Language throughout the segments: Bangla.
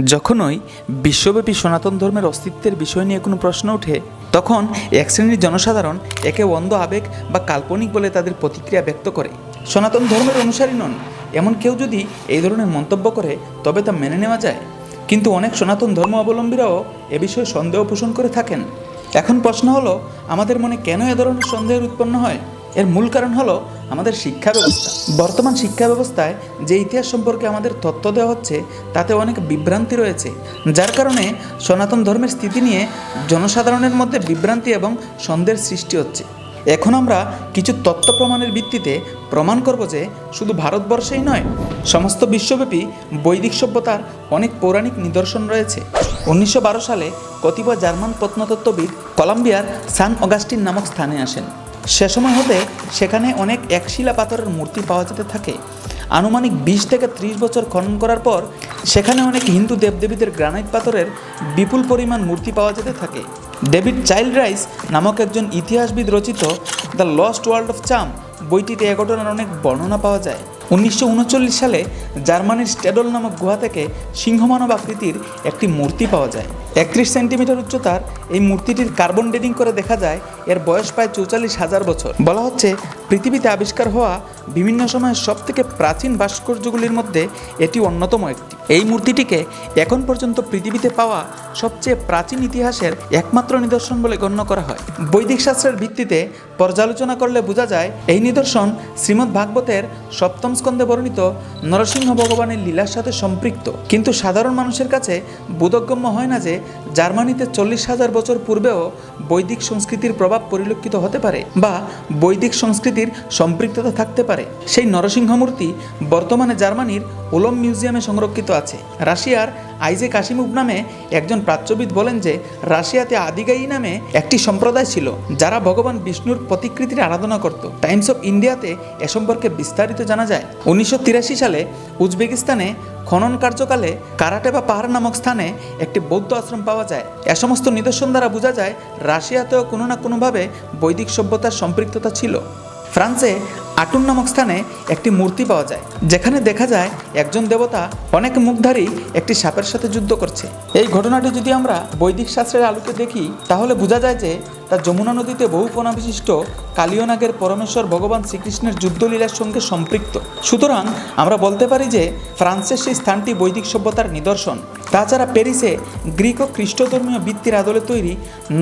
যখনই বিশ্বব্যাপী সনাতন ধর্মের অস্তিত্বের বিষয় নিয়ে কোনো প্রশ্ন ওঠে, তখন এক শ্রেণির জনসাধারণ একে অন্ধ আবেগ বা কাল্পনিক বলে তাদের প্রতিক্রিয়া ব্যক্ত করে। সনাতন ধর্মের অনুসারী নন। এমন কেউ যদি এই ধরনের মন্তব্য করে, তবে তা মেনে নেওয়া যায়। কিন্তু অনেক সনাতন ধর্ম অবলম্বীরাও এ বিষয়ে সন্দেহ পোষণ করে থাকেন। এখন প্রশ্ন হলো, আমাদের মনে কেন এ ধরনের সন্দেহের উৎপন্ন হয়? এর মূল কারণ হলো আমাদের শিক্ষা ব্যবস্থা। বর্তমান শিক্ষা ব্যবস্থায় যে ইতিহাস সম্পর্কে আমাদের তথ্য দেওয়া হচ্ছে, তাতে অনেক বিভ্রান্তি রয়েছে। যার কারণে সনাতন ধর্মের স্থিতি নিয়ে জনসাধারণের মধ্যে বিভ্রান্তি এবং সন্দেহের সৃষ্টি হচ্ছে। এখন আমরা কিছু তথ্য প্রমাণের ভিত্তিতে প্রমাণ করব যে শুধু ভারতবর্ষেই নয়, সমস্ত বিশ্বব্যাপী বৈদিক সভ্যতার অনেক পৌরাণিক নিদর্শন রয়েছে। উনিশশো বারো সালে কতিপয় জার্মান প্রত্নতত্ত্ববিদ কলম্বিয়ার সান অগাস্টিন নামক স্থানে আসেন। সে সময় হতে সেখানে অনেক একশিলা পাথরের মূর্তি পাওয়া যেতে থাকে। আনুমানিক বিশ থেকে ত্রিশ বছর খনন করার পর সেখানে অনেক হিন্দু দেবদেবীদের গ্রানাইট পাথরের বিপুল পরিমাণ মূর্তি পাওয়া যেতে থাকে। ডেভিড চাইল্ড রাইস নামক একজন ইতিহাসবিদ রচিত দ্য লস্ট ওয়ার্ল্ড অফ চাম বইটিতে এ ঘটনার অনেক বর্ণনা পাওয়া যায়। উনিশশো উনচল্লিশ সালে জার্মানির স্টেডল নামক গুহা থেকে সিংহমানব আকৃতির একটি মূর্তি পাওয়া যায়। একত্রিশ সেন্টিমিটার উচ্চতার এই মূর্তিটির কার্বন ডেটিং করে দেখা যায়, এর বয়স প্রায় চৌচল্লিশ হাজার বছর। বলা হচ্ছে, পৃথিবীতে আবিষ্কার হওয়া বিভিন্ন সময়ের সবথেকে প্রাচীন ভাস্কর্যগুলির মধ্যে এটি অন্যতম একটি। এই মূর্তিটিকে এখন পর্যন্ত পৃথিবীতে পাওয়া সবচেয়ে প্রাচীন ইতিহাসের একমাত্র নিদর্শন বলে গণ্য করা হয়। বৈদিক শাস্ত্রের ভিত্তিতে পর্যালোচনা করলে বোঝা যায়, এই নিদর্শন শ্রীমদ্ ভাগবতের সপ্তম স্কন্ধে বর্ণিত নরসিংহ ভগবানের লীলার সাথে সম্পৃক্ত। কিন্তু সাধারণ মানুষের কাছে বোধগম্য হয় না যে জার্মানিতে চল্লিশ হাজার বছর পূর্বেও বৈদিক সংস্কৃতির প্রভাব পরিলক্ষিত হতে পারে বা বৈদিক সংস্কৃতির সম্পৃক্ততা থাকতে পারে। সেই নরসিংহ মূর্তি বর্তমানে জার্মানির ওলম মিউজিয়ামে সংরক্ষিত আছে। রাশিয়ার আইজে কাশিমুভ নামে একজন প্রাচ্যবিদ বলেন যে, রাশিয়াতে আদিগাই নামে একটি সম্প্রদায় ছিল যারা ভগবান বিষ্ণুর প্রতিকৃতির আরাধনা করত। টাইমস অফ ইন্ডিয়াতে এ সম্পর্কে বিস্তারিত জানা যায়। উনিশশো তিরাশি সালে উজবেকিস্তানে খনন কার্যকালে কারাটে বা পাহাড় নামক স্থানে একটি বৌদ্ধ আশ্রম পাওয়া যায়। এ সমস্ত নিদর্শন দ্বারা বোঝা যায়, রাশিয়াতেও কোনো না কোনোভাবে বৈদিক সভ্যতার সম্পৃক্ততা ছিল। ফ্রান্সে আটুন নামক স্থানে একটি মূর্তি পাওয়া যায়, যেখানে দেখা যায় একজন দেবতা অনেক মুখধারী একটি সাপের সাথে যুদ্ধ করছে। এই ঘটনাটি যদি আমরা বৈদিক শাস্ত্রের আলোকে দেখি, তাহলে বোঝা যায় যে তা যমুনা নদীতে বহু বিশিষ্ট কালিয়নাগের পরমেশ্বর ভগবান শ্রীকৃষ্ণের যুদ্ধলীলার সঙ্গে সম্পৃক্ত। সুতরাং আমরা বলতে পারি যে ফ্রান্সের সেই স্থানটি বৈদিক সভ্যতার নিদর্শন। তাছাড়া প্যারিসে গ্রিক ও খ্রিস্টধর্মীয় বৃত্তির আদলে তৈরি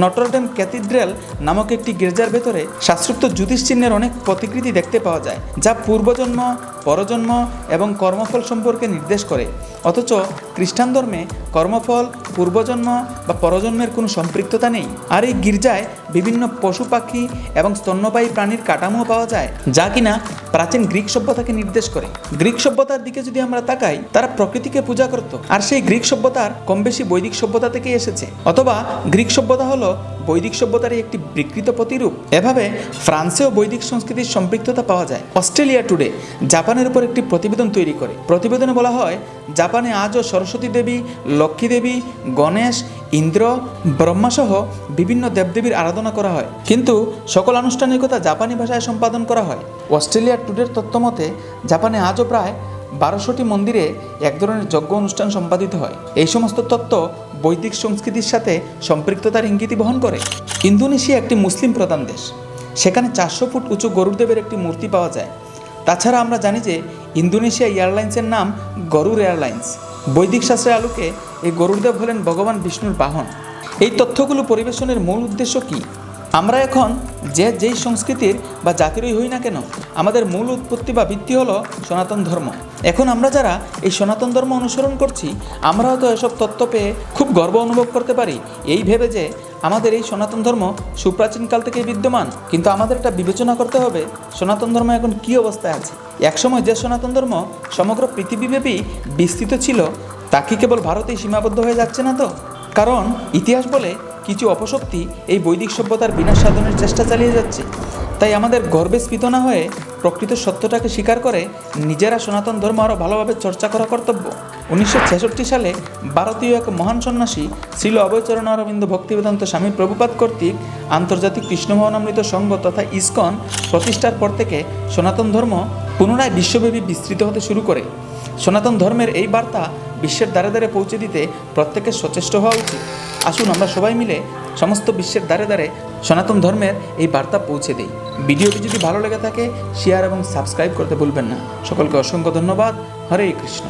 নটরডেম ক্যাথিড্রাল নামক একটি গির্জার ভেতরে শাস্ত্রোক্ত জ্যোতিষ চিহ্নের অনেক প্রতিকৃতি দেখতে পাওয়া যায় যা পূর্বজন্ম পরজন্ম এবং কর্মফল সম্পর্কে নির্দেশ করে। অথচ খ্রিস্টান ধর্মে কর্মফল, পূর্বজন্ম বা পরজন্মের কোনো সম্পৃক্ততা নেই। আর এই গির্জায় বিভিন্ন পশু পাখি এবং স্তন্যপায়ী প্রাণীর কাঠামো পাওয়া যায়, যা কিনা প্রাচীন গ্রিক সভ্যতাকে নির্দেশ করে। গ্রিক সভ্যতার দিকে যদি আমরা তাকাই, তারা প্রকৃতিকে পূজা করত। আর সেই গ্রিক সভ্যতার কম বেশি বৈদিক সভ্যতা থেকেই এসেছে। অথবা গ্রিক সভ্যতা হলো বৈদিক সভ্যতারই একটি বিকৃত প্রতিরূপ। এভাবে ফ্রান্সেও বৈদিক সংস্কৃতির সম্পৃক্ততা পাওয়া যায়। অস্ট্রেলিয়া টুডে জাপানের উপর একটি প্রতিবেদন তৈরি করে। প্রতিবেদনে বলা হয় আজও সরস্বতী দেবী, লক্ষ্মী দেবী, গণেশ, ইন্দ্র, ব্রহ্মাসহ বিভিন্ন দেবদেবীর আরাধনা করা হয়। কিন্তু সকল আনুষ্ঠানিকতা জাপানি ভাষায় সম্পাদন করা হয়। অস্ট্রেলিয়া টুডের তথ্যমতে জাপানে আজও প্রায় বারোশোটি মন্দিরে এক ধরনের যজ্ঞ অনুষ্ঠান সম্পাদিত হয়। এই সমস্ত তত্ত্ব বৈদিক সংস্কৃতির সাথে সম্পৃক্ততার ইঙ্গিতই বহন করে। ইন্দোনেশিয়া একটি মুসলিম প্রধান দেশ। সেখানে চারশো ফুট উঁচু গরুরদেবের একটি মূর্তি পাওয়া যায়। তাছাড়া আমরা জানি যে ইন্দোনেশিয়া এয়ারলাইন্সের নাম গরুর এয়ারলাইন্স। বৈদিক শাস্ত্রের আলোকে এই গরুরদেব হলেন ভগবান বিষ্ণুর বাহন। এই তথ্যগুলো পরিবেশনের মূল উদ্দেশ্য কী? আমরা এখন যে যেই সংস্কৃতির বা জাতিরই হই না কেন, আমাদের মূল উৎপত্তি বা ভিত্তি হলো সনাতন ধর্ম। এখন আমরা যারা এই সনাতন ধর্ম অনুসরণ করছি আমরা হয়তো এসব তত্ত্ব পেয়ে খুব গর্ব অনুভব করতে পারি। এই ভেবে যে আমাদের এই সনাতন ধর্ম সুপ্রাচীনকাল থেকেই বিদ্যমান, কিন্তু আমাদের এটা বিবেচনা করতে হবে সনাতন ধর্ম এখন কী অবস্থায় আছে। একসময় যে সনাতন ধর্ম সমগ্র পৃথিবীব্যাপী বিস্তৃত ছিল, তা কি কেবল ভারতেই সীমাবদ্ধ হয়ে যাচ্ছে না তো? কারণ ইতিহাস বলে কিছু অপশক্তি এই বৈদিক সভ্যতার বিনাশ সাধনের চেষ্টা চালিয়ে যাচ্ছে। তাই আমাদের গর্বে স্ফীত না হয়ে প্রকৃত সত্যটাকে স্বীকার করে নিজেরা সনাতন ধর্ম আরও ভালোভাবে চর্চা করা কর্তব্য। উনিশশো ছেষট্টি সালে ভারতীয় এক মহান সন্ন্যাসী শ্রীল অভয়চরণ অরবিন্দ ভক্তিবেদান্ত স্বামী প্রভুপাত কর্তৃক আন্তর্জাতিক কৃষ্ণমোহনামৃত সংঘ তথা ইসকন প্রতিষ্ঠার পর থেকে সনাতন ধর্ম পুনরায় বিশ্বব্যাপী বিস্তৃত হতে শুরু করে। সনাতন ধর্মের এই বার্তা বিশ্বের দ্বারে দ্বারে পৌঁছে দিতে প্রত্যেকের সচেষ্ট হওয়া উচিত। আসুন আমরা সবাই মিলে সমস্ত বিশ্বের দ্বারে দ্বারে সনাতন ধর্মের এই বার্তা পৌঁছে দিই। ভিডিওটি যদি ভালো লেগে থাকে শেয়ার এবং সাবস্ক্রাইব করতে ভুলবেন না। সকলকে অসংখ্য ধন্যবাদ। হরে কৃষ্ণ।